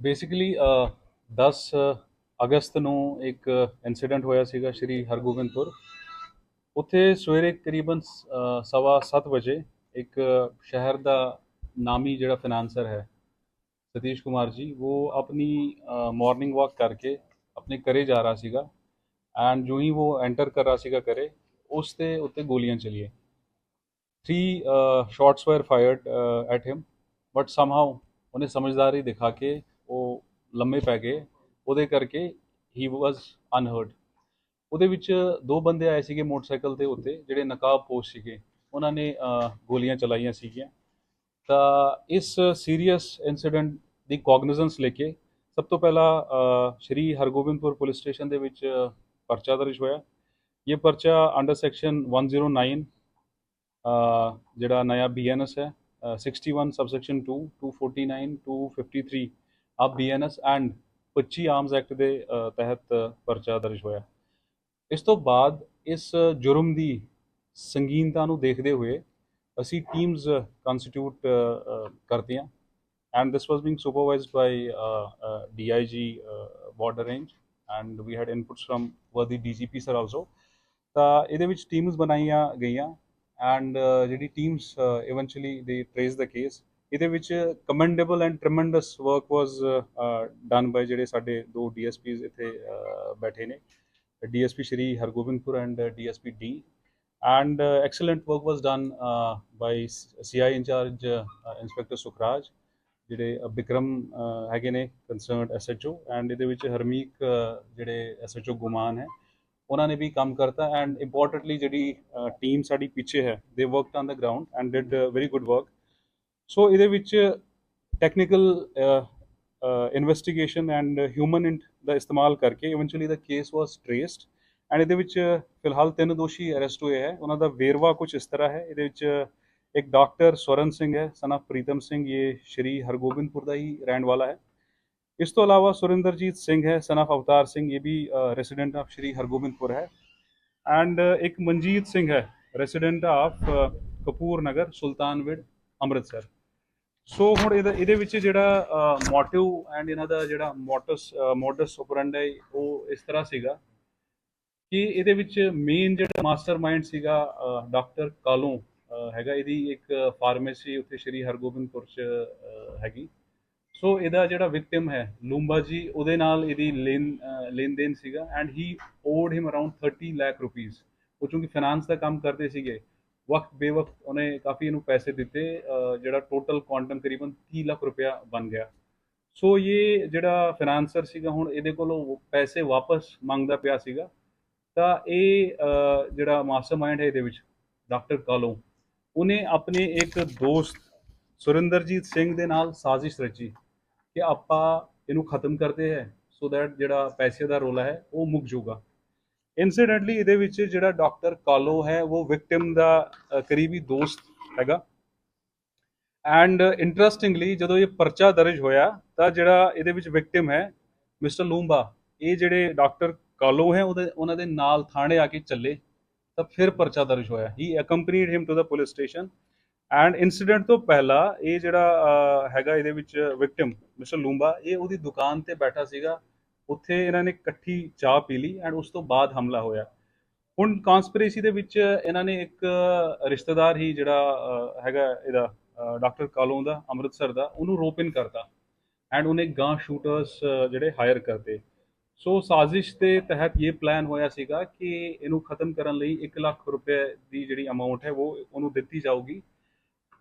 Basically 10 ਅਗਸਤ ਨੂੰ ਇੱਕ incident ਹੋਇਆ ਸੀਗਾ ਸ਼੍ਰੀ ਹਰਗੋਬਿੰਦਪੁਰ। ਉੱਥੇ ਸਵੇਰੇ ਕਰੀਬਨ ਅ, ਸਵਾ 7 ਵਜੇ ਇੱਕ ਸ਼ਹਿਰ ਦਾ ਨਾਮੀ ਜਿਹੜਾ ਫਾਈਨਾਂਸਰ ਹੈ ਸਤੀਸ਼ ਕੁਮਾਰ ਜੀ ਉਹ ਆਪਣੀ ਮਾਰਨਿੰਗ ਵਾਕ ਕਰਕੇ ਆਪਣੇ ਘਰੇ ਜਾ ਰਿਹਾ ਸੀਗਾ ਐਂਡ ਜੋ ਹੀ ਉਹ ਐਂਟਰ ਕਰ ਰਿਹਾ ਸੀਗਾ ਘਰੇ ਉਸ ਤੇ ਉੱਤੇ ਗੋਲੀਆਂ ਚਲੀਏ three shots were fired at him but somehow ਉਹਨੇ ਸਮਝਦਾਰੀ ਦਿਖਾ ਕੇ ਉਹ ਲੰਮੇ ਪੈ ਗਏ। ਉਹਦੇ ਕਰਕੇ ਹੀ ਵਾਸ ਅਨਹਰਡ ਉਹਦੇ ਵਿੱਚ ਦੋ ਬੰਦੇ ਆਏ ਸੀਗੇ ਮੋਟਰਸਾਈਕਲ ਦੇ ਉੱਤੇ ਜਿਹੜੇ ਨਕਾਬਪੋਸ਼ ਸੀਗੇ। ਉਹਨਾਂ ਨੇ ਗੋਲੀਆਂ ਚਲਾਈਆਂ ਸੀਗੀਆਂ। ਤਾਂ ਇਸ ਸੀਰੀਅਸ ਇਨਸੀਡੈਂਟ ਦੀ ਕੋਗਨੀਜ਼ੈਂਸ ਲੈ ਕੇ ਸਭ ਤੋਂ ਪਹਿਲਾਂ ਸ਼੍ਰੀ ਹਰਗੋਬਿੰਦਪੁਰ ਪੁਲਿਸ ਸਟੇਸ਼ਨ ਦੇ ਵਿੱਚ ਪਰਚਾ ਦਰਜ ਹੋਇਆ। ਇਹ ਪਰਚਾ ਅੰਡਰ ਸੈਕਸ਼ਨ 109 ਅਹ, ਜਿਹੜਾ ਨया ਬੀਐਨਐਸ ਹੈ 61 ਸਬਸੈਕਸ਼ਨ 2 249 253 ਆਪ ਬੀਐਨਐਸ ਐਂਡ 25 ਆਰਮਸ ਐਕਟ ਦੇ uh, ਤਹਿਤ ਪਰਚਾ ਦਰਜ ਹੋਇਆ। ਇਸ ਤੋਂ ਬਾਅਦ ਇਸ ਜੁਰਮ ਦੀ ਸੰਗੀਨਤਾ ਨੂੰ ਦੇਖਦੇ ਹੋਏ ਅਸੀਂ ਟੀਮਸ ਕੰਸਟੀਟਿਊਟ ਕਰਤੀਆਂ and this was being supervised by uh, uh, DIG uh, border range and we had inputs from worthy DGP sir also ਤਾਂ ਇਹਦੇ ਵਿੱਚ ਟੀਮਸ ਬਣਾਈਆਂ ਗਈਆਂ। ਐਂਡ uh, ਜਿਹੜੀ teams eventually they trace the case ਇਹਦੇ ਵਿੱਚ commendable and tremendous work was done by ਜਿਹੜੇ ਸਾਡੇ ਦੋ ਡੀਐਸਪੀਜ਼ ਇੱਥੇ uh, ਬੈਠੇ ਨੇ। DSP Shri Hargobindpur and DSP D and uh, excellent work was done uh, by CI in charge uh, Inspector Sukhraj ਜਿਹੜੇ ਬਿਕਰਮ ਵਿਕਰਮ ਅ, ਹੈਗੇ ਨੇ ਕੰਸਰਨਡ ਐਸਐਚਓ ਐਂਡ ਇਹਦੇ ਵਿੱਚ ਹਰਮੀਕ ਅ, ਜਿਹੜੇ ਐਸਐਚਓ ਗੁਮਾਨ ਹੈ ਉਹਨਾਂ ਨੇ ਵੀ ਕੰਮ ਕਰਤਾ ਐਂਡ ਇੰਪੋਰਟੈਂਟਲੀ ਜਿਹੜੀ ਟੀਮ ਸਾਡੀ ਪਿੱਛੇ ਹੈ they worked on the ground and did very good work so ਇਹਦੇ ਵਿੱਚ ਟੈਕਨੀਕਲ ਇਨਵੈਸਟੀਗੇਸ਼ਨ ਐਂਡ ਹਿਊਮਨ ਦਾ ਇਸਤੇਮਾਲ ਕਰਕੇ eventually the case was traced and ਇਹਦੇ ਵਿੱਚ ਫਿਲਹਾਲ ਤਿੰਨ ਦੋਸ਼ੀ ਅਰੈਸਟ ਹੋਏ ਹੈ। ਉਹਨਾਂ ਦਾ ਵੇਰਵਾ ਕੁਝ ਇਸ ਤਰ੍ਹਾਂ ਹੈ। ਇਹਦੇ ਵਿੱਚ ਇੱਕ ਡਾਕਟਰ ਸਵਰਨ ਸਿੰਘ ਹੈ ਸਨ ਆਫ ਪ੍ਰੀਤਮ ਸਿੰਘ, ਇਹ ਸ਼੍ਰੀ ਹਰਗੋਬਿੰਦਪੁਰ ਦਾ ਹੀ ਰਹਿਣ ਵਾਲਾ ਹੈ। ਇਸ ਤੋਂ ਇਲਾਵਾ ਸੁਰਿੰਦਰਜੀਤ ਸਿੰਘ ਹੈ, ਸਨ ਆਫ ਅਵਤਾਰ ਸਿੰਘ, ਇਹ ਵੀ ਰੈਜ਼ੀਡੈਂਟ ਆਫ ਸ਼੍ਰੀ ਹਰਗੋਬਿੰਦਪੁਰ ਹੈ। ਐਂਡ ਇੱਕ ਮਨਜੀਤ ਸਿੰਘ ਹੈ resident of Kapoor Nagar Sultanwind, Amritsar. So ਹੁਣ ਇਹਦਾ, ਇਹਦੇ ਵਿੱਚ ਜਿਹੜਾ ਮੋਟਿਵ ਐਂਡ ਇਹਨਾਂ ਦਾ ਜਿਹੜਾ ਮੋਟਸ ਮੋਡਸ ਆਪਰੈਂਡੀ ਉਹ ਇਸ ਤਰ੍ਹਾਂ ਸੀਗਾ ਕਿ ਇਹਦੇ ਵਿੱਚ ਮੇਨ ਜਿਹੜਾ ਮਾਸਟਰਮਾਈਂਡ ਸੀਗਾ ਡਾਕਟਰ ਕਾਲੋਂ ਹੈਗਾ। ਇਹਦੀ ਇੱਕ ਫਾਰਮੇਸੀ ਉੱਥੇ ਸ਼੍ਰੀ ਹਰਗੋਬਿੰਦਪੁਰ ਚ ਹੈਗੀ। ਸੋ ਇਹਦਾ ਜਿਹੜਾ ਵਿਕਟਿਮ ਹੈ ਲੂੰਬਾ ਜੀ ਉਹਦੇ ਨਾਲ ਇਹਦੀ ਲੈਣ ਅਹ ਲੈਣ ਦੇਣ ਸੀਗਾ and he owed him around 30 lakh rupees ਉਹ ਚੂੰਕਿ ਫਾਈਨਾਂਸ ਦਾ ਕੰਮ ਕਰਦੇ ਸੀਗੇ। ਵਕਤ ਬੇਵਕਤ ਉਹਨੇ ਕਾਫੀ ਇਹਨੂੰ ਪੈਸੇ ਦਿੱਤੇ ਜਿਹੜਾ ਟੋਟਲ ਕੁਆਂਟਮ ਕਰੀਬਨ 30 ਲੱਖ ਰੁਪਇਆ ਬਣ ਗਿਆ। ਸੋ ਇਹ ਜਿਹੜਾ ਫਾਈਨਾਂਸਰ ਸੀਗਾ ਹੁਣ ਇਹਦੇ ਕੋਲੋਂ ਪੈਸੇ ਵਾਪਸ ਮੰਗਦਾ ਪਿਆ ਸੀਗਾ। ਤਾਂ ਇਹ ਅਹ, ਜਿਹੜਾ ਮਾਸਟਰਮਾਈਂਡ ਹੈ ਇਹਦੇ ਵਿੱਚ ਡਾਕਟਰ ਕਾਲੋ ਉਹਨੇ ਆਪਣੇ ਇੱਕ ਦੋਸਤ ਸੁਰਿੰਦਰਜੀਤ ਸਿੰਘ ਦੇ ਨਾਲ ਸਾਜ਼ਿਸ਼ ਰਚੀ। ਕਿ ਆਪਾਂ ਇਹਨੂੰ ਖਤਮ ਕਰਦੇ ਹੈ ਸੋ ਦੈਟ ਜਿਹੜਾ ਪੈਸੇ ਦਾ ਰੋਲਾ ਹੈ, ਉਹ ਮੁੱਕ ਜਾਊਗਾ। ਇਨਸੀਡੈਂਟਲੀ ਇਹਦੇ ਵਿੱਚ ਜਿਹੜਾ ਡਾਕਟਰ ਕਾਲੋ ਹੈ, ਉਹ ਵਿਕਟਿਮ ਦਾ ਕਰੀਬੀ ਦੋਸਤ ਹੈਗਾ। ਐਂਡ ਇੰਟਰਸਟਿੰਗਲੀ ਜਦੋਂ ਇਹ ਪਰਚਾ ਦਰਜ ਹੋਇਆ, ਤਾਂ ਜਿਹੜਾ ਇਹਦੇ ਵਿੱਚ ਵਿਕਟਿਮ ਹੈ ਮਿਸਟਰ ਲੂੰਬਾ ਇਹ ਜਿਹੜੇ ਡਾਕਟਰ ਕਾਲੋ ਹੈ, ਉਹਦੇ, ਉਹਨਾਂ ਦੇ ਨਾਲ ਥਾਣੇ ਆ ਕੇ ਚੱਲੇ, ਤਾਂ ਫਿਰ ਪਰਚਾ ਦਰਜ ਹੋਇਆ। He accompanied him to the police station and incident ਤੋਂ ਪਹਿਲਾਂ ਇਹ ਜਿਹੜਾ ਹੈਗਾ ਇਹਦੇ ਵਿੱਚ ਵਿਕਟਿਮ ਮਿਸਟਰ ਲੂੰਬਾ ਇਹ ਉਹਦੀ ਦੁਕਾਨ ਤੇ ਬੈਠਾ ਸੀਗਾ। ਉੱਥੇ ਇਹਨਾਂ ਨੇ ਇਕੱਠੀ ਚਾਹ ਪੀ ਲਈ ਐਂਡ ਉਸ ਤੋਂ ਬਾਅਦ ਹਮਲਾ ਹੋਇਆ। ਹੁਣ ਕਨਸਪੀਰੇਸੀ ਦੇ ਵਿੱਚ ਇਹਨਾਂ ਨੇ ਇੱਕ ਰਿਸ਼ਤੇਦਾਰ ਹੀ ਜਿਹੜਾ ਹੈਗਾ ਇਹਦਾ ਡਾਕਟਰ ਕਾਲੋਂ ਦਾ, ਅੰਮ੍ਰਿਤਸਰ ਦਾ, ਉਹਨੂੰ ਰੋਪ ਇਨ ਕਰਤਾ। ਐਂਡ ਉਹਨੇ ਗਾਂ ਸ਼ੂਟਰਸ ਜਿਹੜੇ ਹਾਇਰ ਕਰਤੇ। ਸੋ ਸਾਜ਼ਿਸ਼ ਦੇ ਤਹਿਤ ਇਹ ਪਲਾਨ ਹੋਇਆ ਸੀਗਾ ਕਿ ਇਹਨੂੰ ਖਤਮ ਕਰਨ ਲਈ 1 ਲੱਖ ਰੁਪਏ ਦੀ ਜਿਹੜੀ ਅਮਾਉਂਟ ਹੈ, ਉਹ ਉਹਨੂੰ ਦਿੱਤੀ ਜਾਊਗੀ।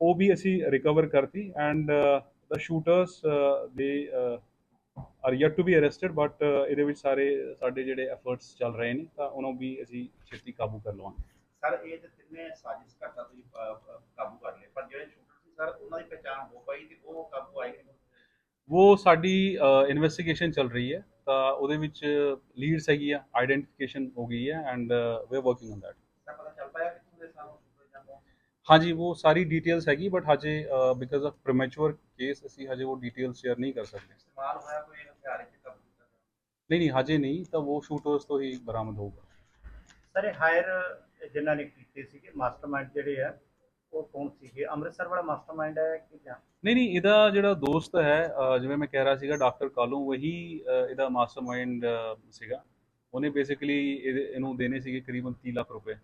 ਉਹ ਵੀ ਅਸੀਂ ਰਿਕਵਰ ਕਰਤੀ and they uh, are yet to be arrested but uh, ਇਹਦੇ ਵਿੱਚ ਸਾਰੇ ਸਾਡੇ ਜਿਹੜੇ ਐਫਰਟਸ ਚੱਲ ਰਹੇ ਨੇ ਤਾਂ ਉਹਨਾਂ ਵੀ ਅਸੀਂ ਛੇਤੀ ਕਾਬੂ ਕਰ ਲਵਾਂਗੇ ਸਰ ਇਹ ਤੇ ਤਿੰਨੇ ਸਾਜ਼ਿਸ਼ ਘਟਨਾ ਤੁਸੀਂ ਕਾਬੂ ਕਰ ਲਏ ਪਰ ਜਿਹੜੇ ਸ਼ੂਟਰ ਸੀ ਸਰ ਉਹਨਾਂ ਦੀ ਪਛਾਣ ਹੋ ਪਾਈ ਤੇ ਉਹ ਕਾਬੂ ਆਏ? ਉਹ ਸਾਡੀ ਇਨਵੈਸਟੀਗੇਸ਼ਨ ਚੱਲ ਰਹੀ ਹੈ ਤਾਂ ਉਹਦੇ ਵਿੱਚ ਲੀਡਸ ਹੈਗੀ ਆ ਆਈਡੈਂਟੀਫਿਕੇਸ਼ਨ ਹੋ ਗਈ ਹੈ and we are working on that sir ਪਤਾ ਚੱਲ ਪਾਇਆ ਕਿੱਥੋਂ ਦੇ ਸਾਨੂੰ ਸ਼ੂਟਰ ਜਾਂ ਕੌਣ ਸੀ? ਹਾਂਜੀ ਉਹ ਸਾਰੀ ਡਿਟੇਲਸ ਹੈਗੀ ਬਟ ਹਜੇ ਬਿਕਾਜ਼ ਆਫ ਪ੍ਰੀਮੈਚੁਰ ਕੇਸ ਅਸੀਂ ਹਜੇ ਉਹ ਡਿਟੇਲਸ ਸ਼ੇਅਰ ਨਹੀਂ ਕਰ ਸਕਦੇ। ਇਸਤੇਮਾਲ ਹੋਇਆ ਕੋਈ ਹਥਿਆਰ ਇੱਥੇ ਕਾਬੂ ਕੀਤਾ? ਨਹੀਂ ਨਹੀਂ ਹਜੇ ਨਹੀਂ ਤਾਂ ਉਹ ਸ਼ੂਟਰਸ ਤੋਂ ਹੀ ਬਰਾਮਦ ਹੋਊਗਾ। ਸਰ ਇਹ ਹਾਇਰ ਜਿਨ੍ਹਾਂ ਨੇ ਕੀਤੇ ਸੀਗੇ ਮਾਸਟਰਮਾਈਂਡ ਜਿਹੜੇ ਆ ਉਹ ਕੌਣ ਸੀਗੇ? ਅੰਮ੍ਰਿਤਸਰ ਵਾਲਾ ਮਾਸਟਰਮਾਈਂਡ ਹੈ ਕਿ ਜਾਂ? ਨਹੀਂ ਨਹੀਂ ਇਹਦਾ ਜਿਹੜਾ ਦੋਸਤ ਹੈ ਜਿਵੇਂ ਮੈਂ ਕਹਿ ਰਿਹਾ ਸੀਗਾ ਡਾਕਟਰ ਕਾਲੂ ਅਹ ਇਹਦਾ ਮਾਸਟਰਮਾਈਂਡ ਸੀਗਾ। ਉਹਨੇ ਬੇਸਿਕਲੀ ਇਹਨੂੰ ਦੇਣੇ ਸੀਗੇ ਕਰੀਬਨ 30 ਲੱਖ ਰੁਪਏ।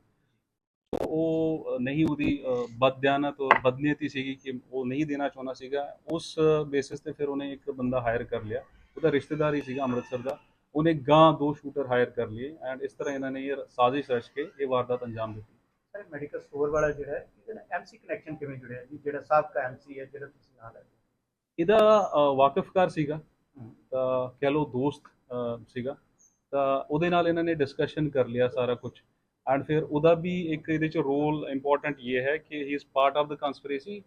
ਉਹ ਨਹੀਂ ਉਹਦੀ ਅਹ, ਬਦਦਿਆਨਤ ਔਰ ਬਦਨੀਅਤੀ ਸੀਗੀ ਕਿ ਉਹ ਨਹੀਂ ਦੇਣਾ ਚਾਹੁੰਦਾ ਸੀਗਾ। ਉਸ ਬੇਸਿਸ ਤੇ ਫਿਰ ਉਹਨੇ ਇੱਕ ਬੰਦਾ ਹਾਇਰ ਕਰ ਲਿਆ। ਉਹਦਾ ਰਿਸ਼ਤੇਦਾਰ ਹੀ ਸੀਗਾ ਅੰਮ੍ਰਿਤਸਰ ਦਾ। ਉਹਨੇ ਗਾਂ ਦੋ ਸ਼ੂਟਰ ਹਾਇਰ ਕਰ ਲਏ ਐਂਡ ਇਸ ਤਰ੍ਹਾਂ ਇਹਨਾਂ ਨੇ ਇਹ ਸਾਜ਼ਿਸ਼ ਰਚ ਕੇ ਇਹ ਵਾਰਦਾਤ ਅੰਜਾਮ ਦਿੱਤੀ। ਸਰ ਮੈਡੀਕਲ ਸਟੋਰ ਵਾਲਾ ਜਿਹੜਾ ਹੈ ਇਹਦੇ ਐਮਸੀ ਕਨੈਕਸ਼ਨ ਕਿਵੇਂ ਜੁੜਿਆ ਜੀ? ਜਿਹੜਾ ਸਾਬਕਾ ਐਮਸੀ ਹੈ ਜਿਹੜਾ ਤੁਸੀਂ ਨਾਲ ਹੈ। ਇਹਦਾ ਵਾਕਿਫਕਾਰ ਸੀਗਾ। ਤਾਂ ਕਹਿ ਲਓ ਦੋਸਤ ਸੀਗਾ। ਤਾਂ ਉਹਦੇ ਨਾਲ ਇਹਨਾਂ ਨੇ ਡਿਸਕਸ਼ਨ ਕਰ ਲਿਆ ਸਾਰਾ ਕੁਝ ਐਂਡ ਫਿਰ ਉਹਦਾ ਵੀ ਇੱਕ ਇਹਦੇ ਚ ਰੋਲ ਇੰਪੋਰਟੈਂਟ ਇਹ ਹੈ ਕਿ he is part of the conspiracy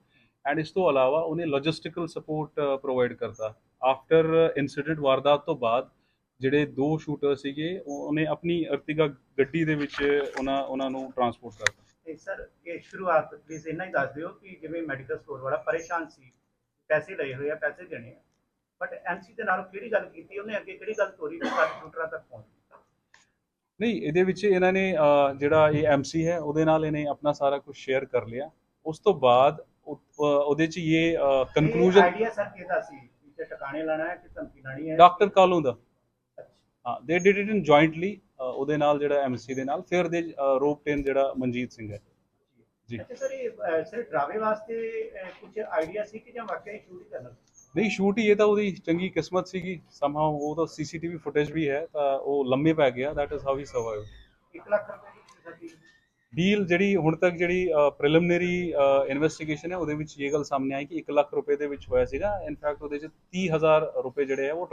and ਇਸ ਤੋਂ ਇਲਾਵਾ ਉਹਨੇ ਲੌਜਿਸਟੀਕਲ ਸਪੋਰਟ ਪ੍ਰੋਵਾਈਡ ਕਰਤਾ। ਆਫਟਰ ਇਨਸੀਡੈਂਟ ਵਾਰਦਾਤ ਤੋਂ ਬਾਅਦ ਜਿਹੜੇ ਦੋ ਸ਼ੂਟਰ ਸੀਗੇ ਉਹਨੇ ਆਪਣੀ ਅਰਤਿਗਾ ਗੱਡੀ ਦੇ ਵਿੱਚ ਉਹਨਾਂ ਉਹਨਾਂ ਨੂੰ ਟਰਾਂਸਪੋਰਟ ਕਰਤਾ। ਸਰ, ਇਹ ਸ਼ੁਰੂਆਤ ਪਲੀਜ਼ ਇੰਨਾ ਹੀ ਦੱਸ ਦਿਓ ਕਿ ਜਿਵੇਂ ਮੈਡੀਕਲ ਸਟੋਰ ਵਾਲਾ ਪਰੇਸ਼ਾਨ ਸੀ, ਪੈਸੇ ਲਏ ਹੋਏ ਆ, ਪੈਸੇ ਦੇਣੇ ਆ। ਬਟ ਐਮਸੀ ਦੇ ਨਾਲ ਕਿਹੜੀ ਗੱਲ ਕੀਤੀ? ਉਹਨੇ ਅੱਗੇ ਕਿਹੜੀ ਗੱਲ ਤੋਰੀ ਕਿ ਸ਼ੂਟਰਾਂ ਤੱਕ ਪਹੁੰਚ ਨਹੀਂ ਇਹਦੇ ਵਿੱਚ ਇਹਨਾਂ ਨੇ ਜਿਹੜਾ ਇਹ ਐਮਸੀ ਹੈ ਉਹਦੇ ਨਾਲ ਇਹਨੇ ਆਪਣਾ ਸਾਰਾ ਕੁਝ ਸ਼ੇਅਰ ਕਰ ਲਿਆ। ਉਸ ਤੋਂ ਬਾਅਦ ਉਹਦੇ ਚ ਇਹ ਕਨਕਲੂਜਨ ਆਈਡੀਆ ਸਰ ਕਿਹਦਾ ਸੀ? ਕਿ ਟਿਕਾਣੇ ਲਾਣਾ ਹੈ ਕਿ ਧਮਕੀ ਲਾਣੀ ਹੈ? ਡਾਕਟਰ ਕਾਲੂ ਦਾ। ਹਾਂ they did it in jointly ਉਹਦੇ ਨਾਲ ਜਿਹੜਾ ਐਮਸੀ ਦੇ ਨਾਲ। ਫਿਰ ਦੇ ਰੋਪ ਟੇਨ ਜਿਹੜਾ ਮਨਜੀਤ ਸਿੰਘ ਹੈ। ਜੀ ਅੱਛਾ ਸਰ ਇਹ ਸਿਰਫ ਡਰਾਵੇ ਵਾਸਤੇ ਕੁਝ ਆਈਡੀਆ ਸੀ ਕਿ ਜਾਂ ਵਾਕਿਆ ਹੀ ਸ਼ੂਟ ਕਰਨਾ ਨਹੀਂ ਸ਼ੂਟ ਹੀ ਇਹ ਤਾਂ ਉਹਦੀ ਚੰਗੀ ਕਿਸਮਤ ਸੀਗੀ। ਸਮਹਾਉ ਉਹ ਤਾਂ ਸੀਸੀਟੀਵੀ ਫੁਟੇਜ ਵੀ ਹੈ ਤਾਂ ਉਹ ਲੰਮੇ ਪੈ ਗਿਆ। That is how he survive 1 lakh ਰੁਪਏ ਦੀ ਡੀਲ ਜਿਹੜੀ ਹੁਣ ਤੱਕ ਜਿਹੜੀ ਪ੍ਰੀਲਿਮਿਨਰੀ ਇਨਵੈਸਟੀਗੇਸ਼ਨ ਹੈ ਉਹਦੇ ਵਿੱਚ ਇਹ ਗੱਲ ਸਾਹਮਣੇ ਆਈ ਕਿ 1 ਲੱਖ ਰੁਪਏ ਦੇ ਵਿੱਚ ਹੋਇਆ ਸੀਗਾ। ਇਨਫੈਕਟ ਉਹਦੇ ਚ 30000 ਰੁਪਏ ਜਿਹੜੇ ਆ ਉਹ